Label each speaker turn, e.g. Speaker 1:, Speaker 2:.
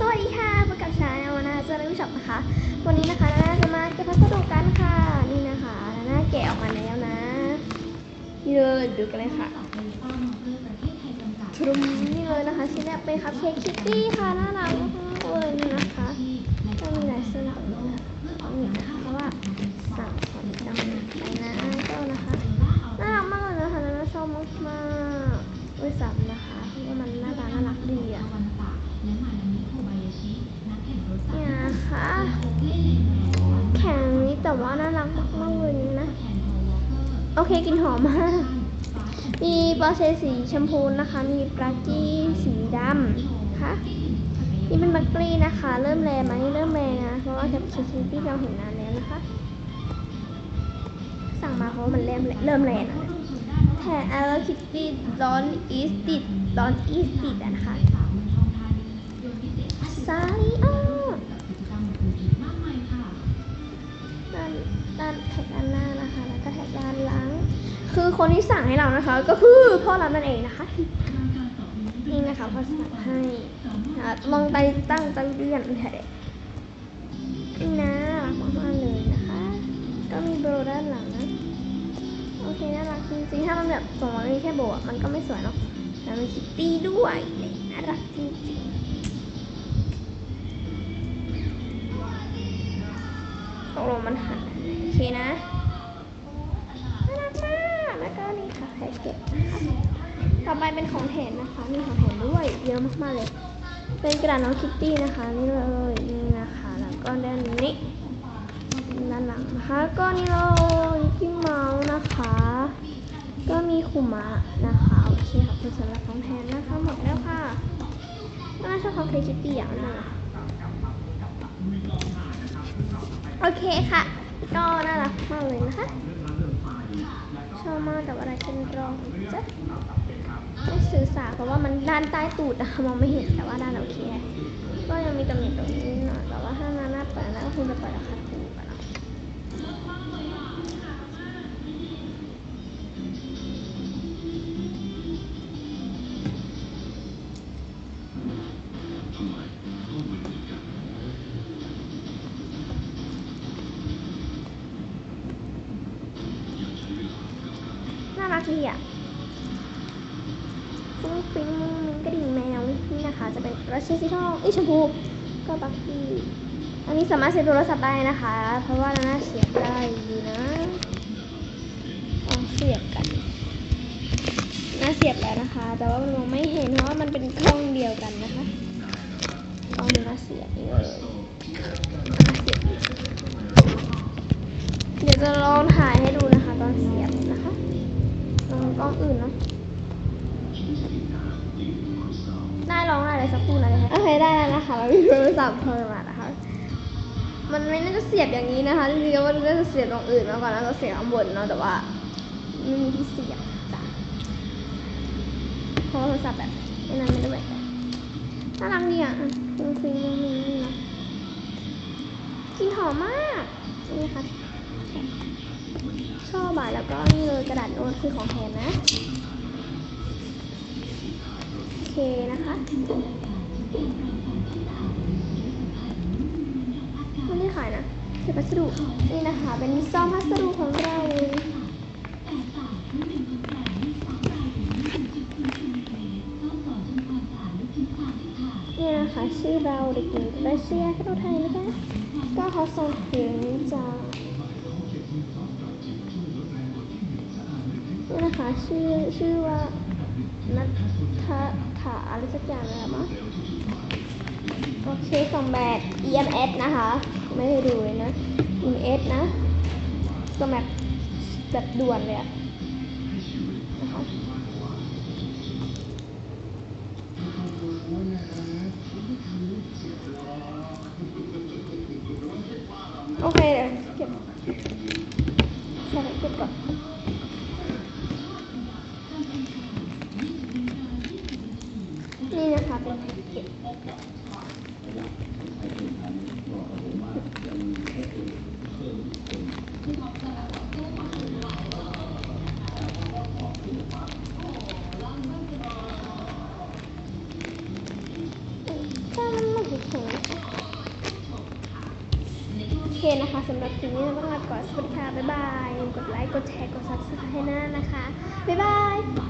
Speaker 1: สวัสดีค่ะพบกับชาแนลนาเจอร์วิช็อปนะคะ วันนี้นะคะนาจะมาเก็บพัสดุกันค่ะ นี่นะคะนาแกะออกมาแล้วนะนี่เลยดูกันเลยค่ะทรุมนี่เลยนะคะชิ้นแรกเป็นคัพเค้กคิตตี้ค่ะน่ารักมากเลยนะคะก็มีหลายสีนี่นะคะเพราะว่า โอเคกลินหอมมาก มีปอร์เช่สีชมพูนะคะ มีปลากี้สีดำค่ะนี่เป็นบักกรีนะคะ เริ่มแรงไหมเริ่มแรงนะ เพราะว่าแคปชิคิที่เราเห็นนานแล้วนะคะ สั่งมาเพราะว่ามันเริ่มเริ่มแรงนะแทน Hello Kitty Don't Eat It Don't Eat It อะนะคะ คือคนที่สั่งให้เรานะคะ ก็คือพ่อเรานั่นเองนะคะนี่นะคะพ่อสั่งให้ลองไปตั้งใจเรียนแท็นี่นะรักมากๆเลยนะคะ ก็มีโบด้านหลังนะโอเคน่ารักจริงๆถ้ามันแบบส่งมามีแค่โบะมันก็ไม่สวยเนาะแล้วมีคิตตี้ด้วยน่ารักจริงๆตกลงมันหันโอเคนะ ต่อไปเป็นของแถมนะคะ มีของแถมด้วย เยอะมากๆเลย เป็นกระดาษน้องคิตตี้นะคะนี่เลยนี่นะคะ แล้วก็ด้านนี้ด้านหลังนะคะก็นี่เลยที่เมาส์นะคะ ก็มีขุมะนะคะโอเคค่ะคุณสำหรับของแถมนะคะหมดแล้วค่ะน่าชอบของคริสตี้อย่างนั้นนะโอเคค่ะ ก็น่ารักมากเลยนะคะ เป็นรองจ้ะไม่สื่อสารเพราะว่ามันด้านใต้ตูดอะมองไม่เห็นแต่ว่าด้านโอเค ก็ยังมีตำหนิตรงนี้นิดหน่อยแต่ว่าถ้ามาหน้าเปิดนะก็คงจะเปิดราคากอะเนาะน่ารักดีอะฟุ้งฟิ้งมุ้งมิ้งกระดิ่งแมวนี่นะคะ จะเป็นรัชเชสีทองอีชมพูก็บักกี้อันนี้สามารถเสียบโทรศัพท์ได้นะคะ เพราะว่าน่าเสียบได้อยู่นะลองเสียบกันน่าเสียบแล้วนะคะ แต่ว่ามันมองไม่เห็นเพราะว่ามันเป็นกล้องเดียวกันนะคะลองดูน่าเสียบเลยเดี๋ยวจะลองถ่ายให้ดูนะคะ ตอนเสียบนะคะ ลององอื่นเนาะได้ลองได้เลยสักคู่นะคะโอเคได้แล้วนะคะเรามีโทรศัพท์โทรมานะคะ มันไม่น่าจะเสียบอย่างนี้นะคะจริงๆมันก็จะเสียบตรงอื่นมากกว่าแล้วก็เสียบข้างบนเนาะแต่ว่าไม่มีที่เสียบจ้ะเพราะโทรศัพท์แบบไม่นั้นไม่ได้แบบน่ารักดีอะฟิงฟิงฟิงฟิงนี่นะกินหอมมากนี่ค่ะ ชอบอะแล้วก็นี่เลยกระดาษโน้ตคือของแถมนะ โอเคนะคะไม่ได้ขายนะคือพัสดุนี่นะคะ เป็นซองพัสดุของเรานี่นะคะชื่อเราเด็กหญิงรัชยาเข้าไทยนะคะ ก็เขาส่งถึงจาก นะคะ ชื่อชื่อว่านัทถาอะไรสักอย่างเลยมั้งโอเคส่งแบบ EMS นะคะ ไม่ได้ดูเลยนะ EMS นะส่งแบบแบบด่วนเลยอะนะคะโอเคเดี๋ยวเก็บใส่เก็บก่อน เป็นที่เก็บโอเคนะคะสำหรับคลิปนี้ต้องลาก่อนสวัสดีค่ะ บ๊ายบายกดไลค์ กดแชร์ กดซับสไครต์ให้น้านะคะ บ๊ายบาย